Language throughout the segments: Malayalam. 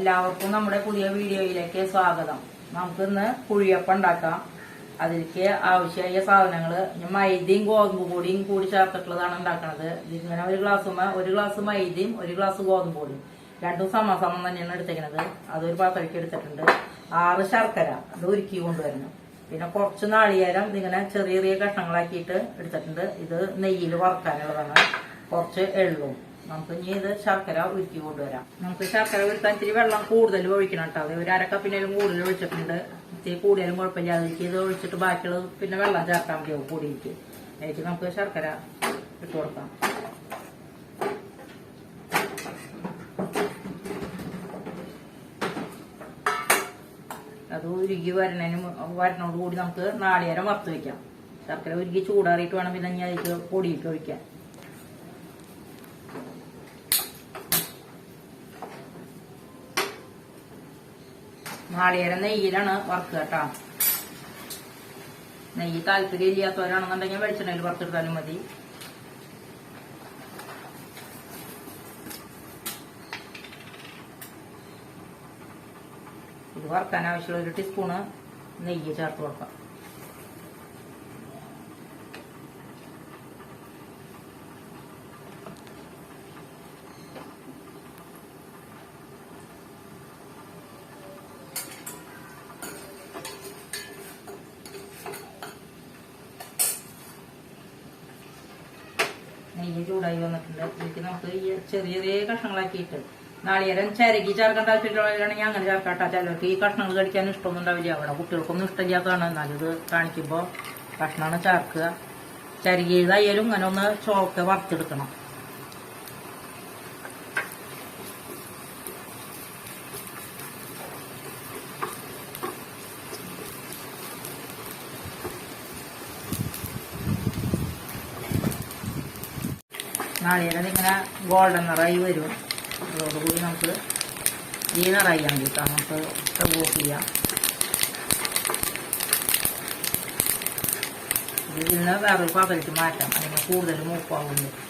എല്ലാവർക്കും നമ്മുടെ പുതിയ വീഡിയോയിലേക്ക് സ്വാഗതം. നമുക്ക് ഇന്ന് കുഴിയപ്പം ഉണ്ടാക്കാം. അതിലേക്ക് ആവശ്യമായ സാധനങ്ങൾ മൈദയും ഗോതമ്പ് പൊടിയും കൂടി ചേർത്തിട്ടുള്ളതാണ് ഉണ്ടാക്കുന്നത് ഇതിങ്ങനെ ഒരു ഗ്ലാസ് ഒരു ഗ്ലാസ് മൈദയും ഒരു ഗ്ലാസ് ഗോതമ്പ് പൊടിയും. രണ്ടും സമസമം തന്നെയാണ് എടുത്തേക്കുന്നത് അതൊരു പാത്രയ്ക്ക് എടുത്തിട്ടുണ്ട്. ആറ് ശർക്കര അത് ഉരുക്കി കൊണ്ടുവരണം. പിന്നെ കുറച്ച് നാളികേരം ഇതിങ്ങനെ ചെറിയ ചെറിയ കഷ്ണങ്ങളാക്കിയിട്ട് എടുത്തിട്ടുണ്ട്. ഇത് നെയ്യിൽ വറുക്കാനുള്ളതാണ്. കുറച്ച് എള്ളും. നമുക്ക് ഇനി ഇത് ശർക്കര ഉരുക്കി കൊണ്ടുവരാം. നമുക്ക് ശർക്കര ഉരുക്കാൻ ഇത്തിരി വെള്ളം കൂടുതൽ ഒഴിക്കണം കേട്ടോ. അത് ഒരു അരക്കപ്പിനേലും കൂടുതൽ ഒഴിച്ചിട്ടുണ്ട്. ഇത്തിരി കൂടുതലും കുഴപ്പമില്ല. അതിലേക്ക് ഇത് ഒഴിച്ചിട്ട് ബാക്കിയുള്ളത് പിന്നെ വെള്ളം ചേർക്കാൻ മതിയാവും കൂടിയിട്ട് അതിലേക്ക് നമുക്ക് ശർക്കര ഇട്ട് കൊടുക്കാം. അത് ഉരുകി വരണതിന് വരണോടുകൂടി നമുക്ക് നാളികേരം വറുത്ത് വെക്കാം. ശർക്കര ഉരുകി ചൂടാറിയിട്ട് വേണം പിന്നെ ഇനി അതിലേക്ക് പൊടിയിട്ട് ഒഴിക്കാൻ. നാളികേരം നെയ്യിലാണ് വർക്ക് കേട്ടോ. നെയ്യ് താല്പര്യം ഇല്ലാത്തവരാണെന്നുണ്ടെങ്കിൽ വെളിച്ചെണ്ണയിൽ വറുത്തെടുത്താലും മതി. ഇത് വറുക്കാൻ ആവശ്യമുള്ള ഒരു ടീസ്പൂണ് നെയ്യ് ചേർത്ത് കൊടുക്കാം. നെയ്യ് ചൂടായി വന്നിട്ടുണ്ട്. ഇതിലേക്ക് നമുക്ക് ഈ ചെറിയ ചെറിയ കഷ്ണങ്ങളാക്കിയിട്ട് നാളികേരം ചിരകി ചേർക്കാൻ താല്പര്യമുള്ളവരാണെങ്കിൽ അങ്ങനെ ചേർക്കാട്ട. ചിലർക്ക് ഈ കഷ്ണങ്ങൾ കടിക്കാൻ ഇഷ്ടമൊന്നും ഉണ്ടാവില്ല അവിടെ കുട്ടികൾക്കൊന്നും ഇഷ്ടമില്ലാത്തതാണ്. എന്നാലിത് കാണിക്കുമ്പോൾ കഷ്ണമാണ് ചേർക്കുക. ചരുകിയതായാലും അങ്ങനെ ഒന്ന് ചോക്ക വറുത്തെടുക്കണം. നാളികേരം ഇങ്ങനെ ഗോൾഡൻ നിറായി വരും. അതോടുകൂടി നമുക്ക് ഈ നിറായി കിട്ടാം നമുക്ക് സ്റ്റവ് ഓഫ് ചെയ്യാം. ഇതിൽ നിന്ന് വേറൊരു പാത്രത്തിൽ മാറ്റാം. അല്ലെങ്കിൽ കൂടുതൽ മൂപ്പാവുന്നു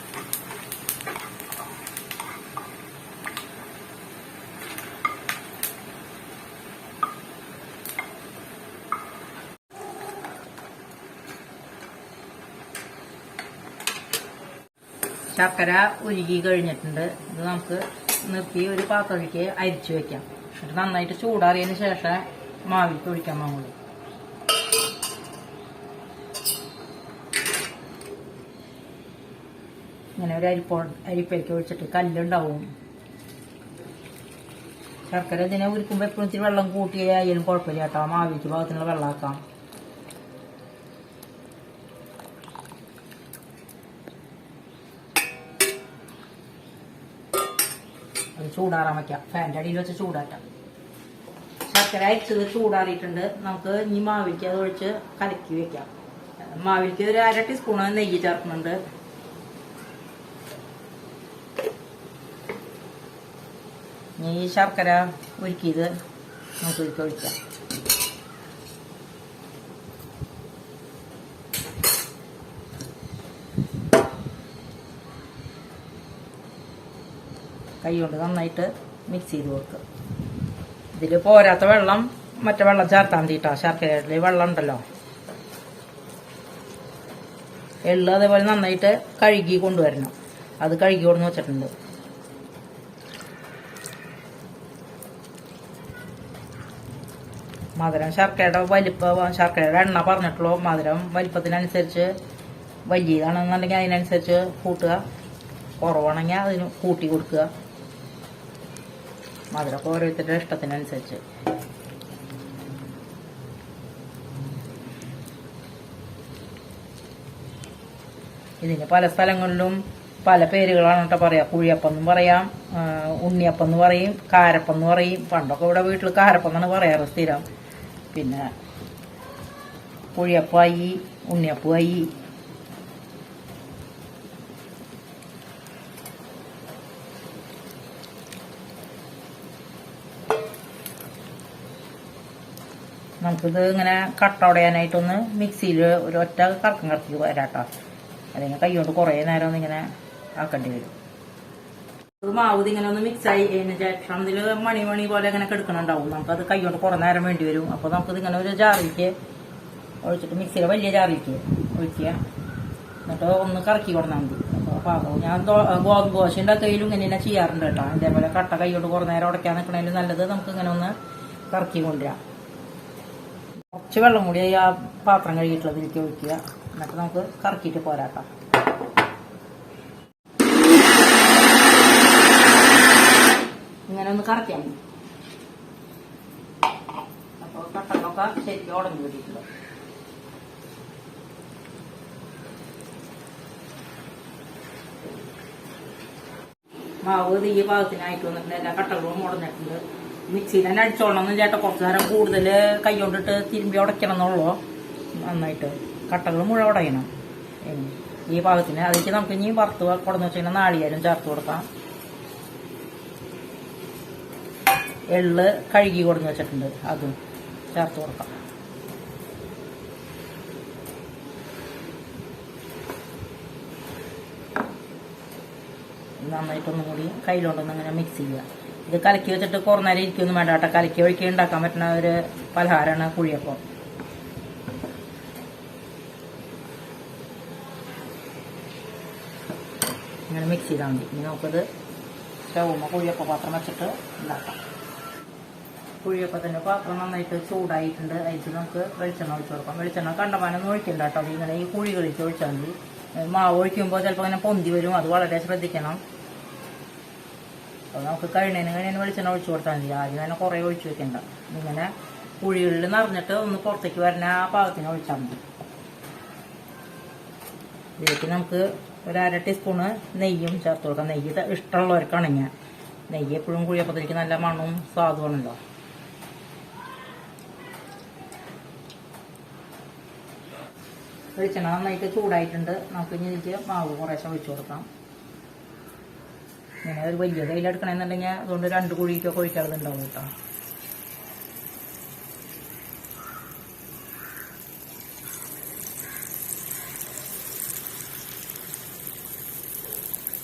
ശർക്കര ഉരുകി കഴിഞ്ഞിട്ടുണ്ട്. ഇത് നമുക്ക് നിർത്തി ഒരു പാത്രത്തിലേക്ക് അരിച്ചു വെക്കാം. എന്നിട്ട് നന്നായിട്ട് ചൂടാറിയതിന് ശേഷം മാവിലേക്ക് ഒഴിക്കാം പാടുള്ളൂ ഇങ്ങനെ ഒരു അരിപ്പോ അരിപ്പയിലേക്ക് ഒഴിച്ചിട്ട് കല്ലുണ്ടാവും. ശർക്കര ഇതിനെ ഉരുക്കുമ്പോൾ എപ്പോഴും ഇത്തിരി വെള്ളം കൂട്ടിയായാലും കുഴപ്പമില്ല കേട്ടോ. മാവിക്ക് ഭാഗത്തിനുള്ള വെള്ളമാക്കാം. അത് ചൂടാറാൻ വയ്ക്കാം ഫാന്റെ അടിയിൽ വെച്ച് ചൂടാറ്റാം. ശർക്കര അയച്ചത് ചൂടാറിയിട്ടുണ്ട്. നമുക്ക് ഇനി മാവിലേക്ക് അത് ഒഴിച്ച് കലക്കി വെക്കാം. മാവിലേക്ക് ഒരു അര ടീസ്പൂൺ നെയ്യ് ചേർക്കുന്നുണ്ട്. ഇനി ശർക്കര ഒരുക്കിയത് നമുക്ക് ഒഴിക്കാം. കൈ കൊണ്ട് നന്നായിട്ട് മിക്സ് ചെയ്ത് കൊടുക്കുക ഇതിൽ പോരാത്ത വെള്ളം മറ്റേ വെള്ളം ചേർത്താൻ തീട്ടോ ശർക്കരയിൽ വെള്ളം ഉണ്ടല്ലോ. എള്ള് അതേപോലെ നന്നായിട്ട് കഴുകി കൊണ്ടുവരണം. അത് കഴുകി കൊടുന്ന് വെച്ചിട്ടുണ്ട്. മധുരം ശർക്കരയുടെ വലിപ്പ ശർക്കരയുടെ എണ്ണ പറഞ്ഞിട്ടുള്ളൂ. മധുരം വലിപ്പത്തിനനുസരിച്ച് വലിയതാണെന്നുണ്ടെങ്കിൽ അതിനനുസരിച്ച് കൂട്ടുക. കുറവാണെങ്കിൽ അതിന് കൂട്ടി കൊടുക്കുക. മധുരമൊക്കെ ഓരോരുത്തരുടെ ഇഷ്ടത്തിനനുസരിച്ച്. ഇതിന് പല സ്ഥലങ്ങളിലും പല പേരുകളാണ് കേട്ടോ പറയാം. കുഴിയപ്പം എന്നും പറയാം ഉണ്ണിയപ്പം എന്ന് പറയും കാരപ്പം എന്ന് പറയും. പണ്ടൊക്കെ ഇവിടെ വീട്ടിൽ കാരപ്പം എന്നാണ് പറയാറ് സ്ഥിരം. പിന്നെ കുഴിയപ്പമായി ഉണ്ണിയപ്പമായി നമുക്കിത് ഇങ്ങനെ കട്ട ഉടയാനായിട്ടൊന്ന് മിക്സിയിൽ ഒരു ഒറ്റ കറക്കം കറക്കി വരാട്ടോ. അല്ലെങ്കിൽ കൈകൊണ്ട് കുറേ നേരം ഒന്ന് ഇങ്ങനെ ആക്കേണ്ടി വരും. ഇത് മാവ് ഇങ്ങനെ ഒന്ന് മിക്സ് ആയി അതിന് ശേഷം ഇതിൽ മണി മണി പോലെ ഇങ്ങനെ കെടുക്കണുണ്ടാവും. നമുക്കത് കൈകൊണ്ട് കുറേ നേരം വേണ്ടി വരും. അപ്പോൾ നമുക്കിത് ഇങ്ങനെ ഒരു ജാറിലേക്ക് ഒഴിച്ചിട്ട് മിക്സിയിൽ വലിയ ജാറിലേക്ക് ഒഴിക്കുക. എന്നിട്ട് ഒന്ന് കറക്കി കൊടുത്താൽ മതി. അപ്പോൾ ഞാൻ ഗോതമ്പ് ദോശ കയ്യിലും ഇങ്ങനെ തന്നെ ചെയ്യാറുണ്ട് കേട്ടോ. ഇതേപോലെ കട്ട കൈകൊണ്ട് കുറേ നേരം ഉടയ്ക്കാൻ നിൽക്കണതിൽ നല്ലത് നമുക്ക് ഇങ്ങനെ ഒന്ന് കറക്കി കൊണ്ടുവരാം. കുറച്ച് വെള്ളം കൂടി ആ പാത്രം കഴുകിയിട്ടുള്ളതിലേക്ക് ഒഴിക്കുക. എന്നിട്ട് നമുക്ക് കറക്കിയിട്ട് പോരാട്ടാം ഇങ്ങനെ ഒന്ന് കറക്കിയാൽ മതി. അപ്പോൾ കട്ടകളൊക്കെ ശരിക്കും ഉടഞ്ഞു കിട്ടിയിട്ടുണ്ട്. മാവ് തീയ പാകത്തിനായിട്ട് വന്നിട്ടുണ്ട്. എല്ലാ കട്ടകളും ഉടഞ്ഞിട്ടുണ്ട്. മിക്സിയിൽ തന്നെ അടിച്ചോളണം ചേട്ടാ. കുറച്ച് നേരം കൂടുതൽ കൈ കൊണ്ടിട്ട് തിരുമ്പി ഉടയ്ക്കണം എന്നുള്ളൂ നന്നായിട്ട് കട്ടകൾ മുഴ ഉടയണം. ഈ പാകത്തിന് അതിലേക്ക് നമുക്ക് ഇനി വറുത്ത് കൊടുന്ന് വെച്ചാൽ നാളികേരം ചേർത്ത് കൊടുക്കാം. എള്ള് കഴുകി കൊടുന്ന് വെച്ചിട്ടുണ്ട്. അതും ചേർത്ത് കൊടുക്കാം. നന്നായിട്ടൊന്നും കൂടി കയ്യിലോണ്ടൊന്നും അങ്ങനെ മിക്സ് ചെയ്യുക. ഇത് കലക്കി വെച്ചിട്ട് കുറേ നേരം ഇരിക്കൊന്നും വേണ്ട കേട്ടോ. കലക്കി ഒഴിക്കി ഉണ്ടാക്കാൻ പറ്റുന്ന ഒരു പലഹാരമാണ് കുഴിയപ്പം. ഇങ്ങനെ മിക്സ് ചെയ്താൽ മതി. ഇനി നമുക്കത് സ്റ്റൗമ്മ കുഴിയപ്പ പാത്രം വെച്ചിട്ട് ഉണ്ടാക്കാം കുഴിയപ്പത്തിന്റെ പാത്രം നന്നായിട്ട് ചൂടായിട്ടുണ്ട്. അതിൽ നമുക്ക് വെളിച്ചെണ്ണ ഒഴിച്ചു കൊടുക്കാം. വെളിച്ചെണ്ണ കണ്ടമാനൊന്നും ഒഴിക്കണ്ട കേട്ടോ. ഇങ്ങനെ ഈ കുഴികളിലേക്ക് ഒഴിച്ചാൽ മതി. മാവ് ഒഴിക്കുമ്പോൾ ചിലപ്പോൾ ഇങ്ങനെ പൊന്തി വരും. അത് വളരെ ശ്രദ്ധിക്കണം. അപ്പോൾ നമുക്ക് കഴിഞ്ഞതിന് കഴിഞ്ഞതിന് വെളിച്ചെണ്ണ ഒഴിച്ചു കൊടുത്താൽ മതി. ആദ്യം തന്നെ കുറേ ഒഴിച്ചു വെക്കണ്ട. ഇങ്ങനെ കുഴികളിൽ നിറഞ്ഞിട്ട് ഒന്ന് പുറത്തേക്ക് വരുന്ന ആ പാകത്തിന് ഒഴിച്ചാൽ മതി. ഇതിലേക്ക് നമുക്ക് ഒരു അര ടീസ്പൂണ് നെയ്യും ചേർത്ത് കൊടുക്കാം. നെയ്യ് ഇഷ്ടമുള്ളവർക്കാണ് ഇഷ്ടമുള്ളവർക്കാണെങ്കിൽ നെയ്യ് എപ്പോഴും കുഴിയപ്പത്തിലേക്ക് നല്ല മണവും സ്വാദുമാണല്ലോ. വെളിച്ചെണ്ണ നന്നായിട്ട് ചൂടായിട്ടുണ്ട്. നമുക്ക് ഇനി ഇതിലേക്ക് മാവ് കുറേശ്ശെ ഒഴിച്ചു കൊടുക്കാം. അതൊരു വലിയ കയ്യിലെടുക്കണമെന്നുണ്ടെങ്കിൽ അതുകൊണ്ട് രണ്ട് കുഴിക്കൊക്കെ ഒഴിക്കാറുണ്ടാവും കേട്ടോ.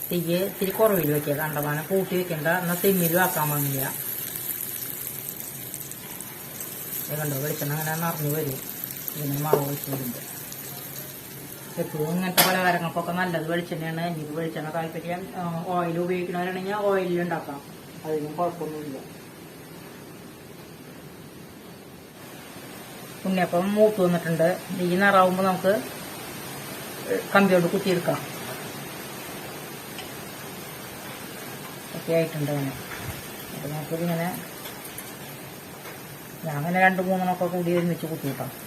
തീയ്യ് ഇത്തിരി കുറവിൽ വെക്കുക കണ്ടമാനം കൂട്ടി വെക്കണ്ട. എന്നാൽ സിമ്മിലും ആക്കാൻ പാടില്ല കണ്ടോ? വെളിച്ചെണ്ണ അങ്ങനെ നിറഞ്ഞു വരും. ഇതിന് മാവ് വെച്ചിട്ടുണ്ട്. എപ്പോഴും ഇങ്ങനത്തെ പലഹാരങ്ങൾക്കൊക്കെ നല്ലത് വെളിച്ചെണ്ണയാണ്. എനിക്ക് വെളിച്ചെണ്ണ താല്പര്യം ഓയിൽ ഉപയോഗിക്കണവരാണെങ്കിൽ ഓയിലിൽ ഉണ്ടാക്കാം. അതിനും കുഴപ്പമൊന്നുമില്ല. ഉണ്ണിയപ്പം മൂത്ത് വന്നിട്ടുണ്ട്. ഈ നിറാവുമ്പോൾ നമുക്ക് കമ്പിയോട് കുത്തിയെടുക്കാം. ഒക്കെ ആയിട്ടുണ്ട് അങ്ങനെ. അപ്പം നമുക്കിതിങ്ങനെ ഞാൻ അങ്ങനെ രണ്ട് മൂന്നെണ്ണമൊക്കെ കൂടി ഒരുമിച്ച് കുത്തിയിട്ടാം.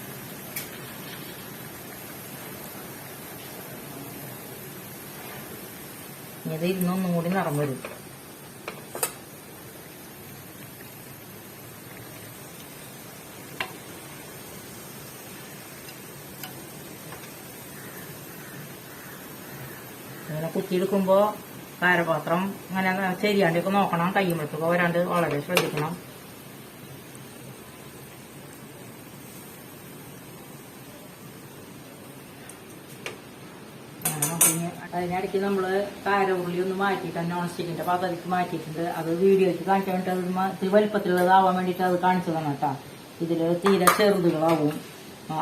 ഇത് ഇരുന്നൊന്നും കൂടി നിറം വരും. ഇങ്ങനെ കുത്തിയെടുക്കുമ്പോൾ കാരപാത്രം അങ്ങനെ ശരിയാണ്ടൊക്കെ നോക്കണം കയ്യുമ്പോഴത്തേക്ക് വരാണ്ട് വളരെ ശ്രദ്ധിക്കണം. അങ്ങനെ നമുക്കിനി അതിനിടയ്ക്ക് നമ്മൾ കാരമുള്ളി ഒന്ന് മാറ്റിയിട്ട് നോൺ സ്റ്റിക്കിന്റെ പാത്രത്തിലേക്ക് മാറ്റിയിട്ടുണ്ട്. അത് വീഡിയോയ്ക്ക് കാണിക്കാൻ വേണ്ടി അത് ഇത്തിരി വലിപ്പത്തിലുള്ളതാവാൻ വേണ്ടിയിട്ട് അത് കാണിച്ചതാണ് കേട്ടോ. ഇതിൽ തീരെ ചെറുതുകളാവും.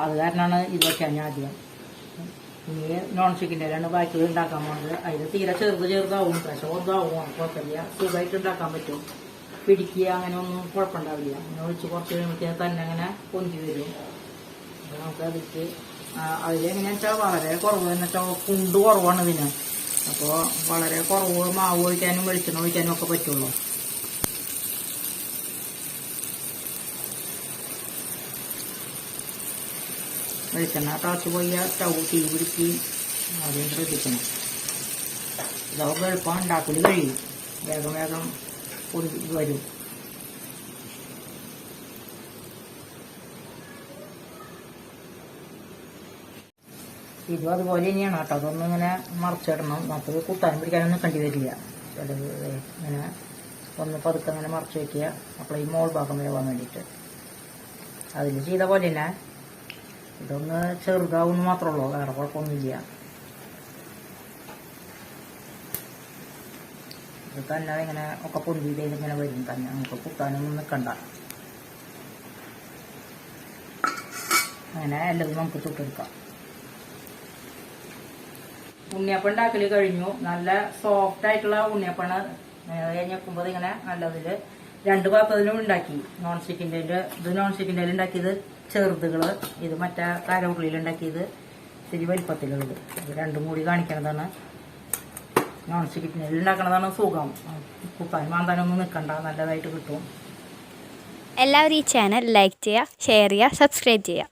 അത് കാരണമാണ് ഇതൊക്കെ ഞാൻ ആദ്യം. ഇനി നോൺ സ്റ്റിക്കിന്റെ ആണ് ബാക്കി ഉണ്ടാക്കാൻ പോകുന്നത് അതിൽ തീരെ ചെറുത് ചെറുതാവും. പക്ഷെ ഒന്നാവും കുഴപ്പമില്ല. സുഖമായിട്ട് ഉണ്ടാക്കാൻ പറ്റും. പിടിക്കുക അങ്ങനെ ഒന്നും കുഴപ്പമുണ്ടാവില്ല. അങ്ങനെ ഒഴിച്ച് കുറച്ച് കഴിയുമ്പോഴത്തേക്ക് തന്നെ അങ്ങനെ പൊന്തി വരും. അപ്പോൾ അതിലെങ്ങനെയാണെന്ന് വെച്ചാൽ വളരെ കുറവ് എന്ന് വെച്ചാൽ കുണ്ട് കുറവാണ് ഇതിന്. അപ്പോൾ വളരെ കുറവ് മാവ് ഒഴിക്കാനും വെളിച്ചെണ്ണ ഒഴിക്കാനും ഒക്കെ പറ്റുള്ളൂ. വെളിച്ചെണ്ണ തിളച്ച് പോയി സ്റ്റൗ തീ പിടിക്കുകയും ആദ്യം ശ്രദ്ധിക്കണം. ഇതാവുമ്പോൾ എളുപ്പം ഉണ്ടാക്കൽ കഴിയും. വേഗം വേഗം പൊടി വരും. ഇതും അതുപോലെ തന്നെയാണ് കേട്ടോ. അതൊന്നും ഇങ്ങനെ മറച്ചിടണം നമുക്ക് കൂട്ടാനും പിടിക്കാനും നിൽക്കേണ്ടി വരില്ല. ചിലത് ഇങ്ങനെ ഒന്ന് പതുക്കെ അങ്ങനെ മറച്ച് വെക്കുക. അപ്പോൾ ഈ മോൾ ഭാഗം വേവാൻ വേണ്ടിയിട്ട്. അതിൽ ചെയ്ത പോലെ തന്നെ ഇതൊന്ന് ചെറുതാവുമെന്ന് മാത്രമേ ഉള്ളൂ. വേറെ കുഴപ്പമൊന്നുമില്ല. ഇത് തന്നെ ഇങ്ങനെ ഒക്കെ പൊന്തിയിട്ടേ ഇങ്ങനെ വരും. തന്നെ നമുക്ക് കുത്താനൊന്നും നിൽക്കണ്ട. അങ്ങനെ എല്ലാതും നമുക്ക് ചുട്ടെടുക്കാം. ഉണ്ണിയപ്പം ഉണ്ടാക്കൽ കഴിഞ്ഞു. നല്ല സോഫ്റ്റ് ആയിട്ടുള്ള ഉണ്ണിയപ്പാണ് ഞെക്കുമ്പോൾ ഇങ്ങനെ നല്ലതിൽ രണ്ട് പാത്രത്തിലും ഉണ്ടാക്കി. നോൺ സ്റ്റിക്കിന്റെ ഇത് നോൺ സ്റ്റിക്കിന്റെ ഉണ്ടാക്കിയത് ചെറുതുകൾ ഇത് മറ്റേ കാരവുള്ളിയിൽ ഉണ്ടാക്കിയത് ഇത്തിരി വലിപ്പത്തിലുള്ളത്. ഇത് രണ്ടും കൂടി കാണിക്കണതാണ്. നോൺ സ്റ്റിക്കിന്റെ ഉണ്ടാക്കണതാണ് സുഖം. കുക്കാൻ മാന്താനൊന്നും നിൽക്കണ്ട നല്ലതായിട്ട് കിട്ടും. എല്ലാവരും ഈ ചാനൽ ലൈക്ക് ചെയ്യുക ഷെയർ ചെയ്യുക സബ്സ്ക്രൈബ് ചെയ്യുക.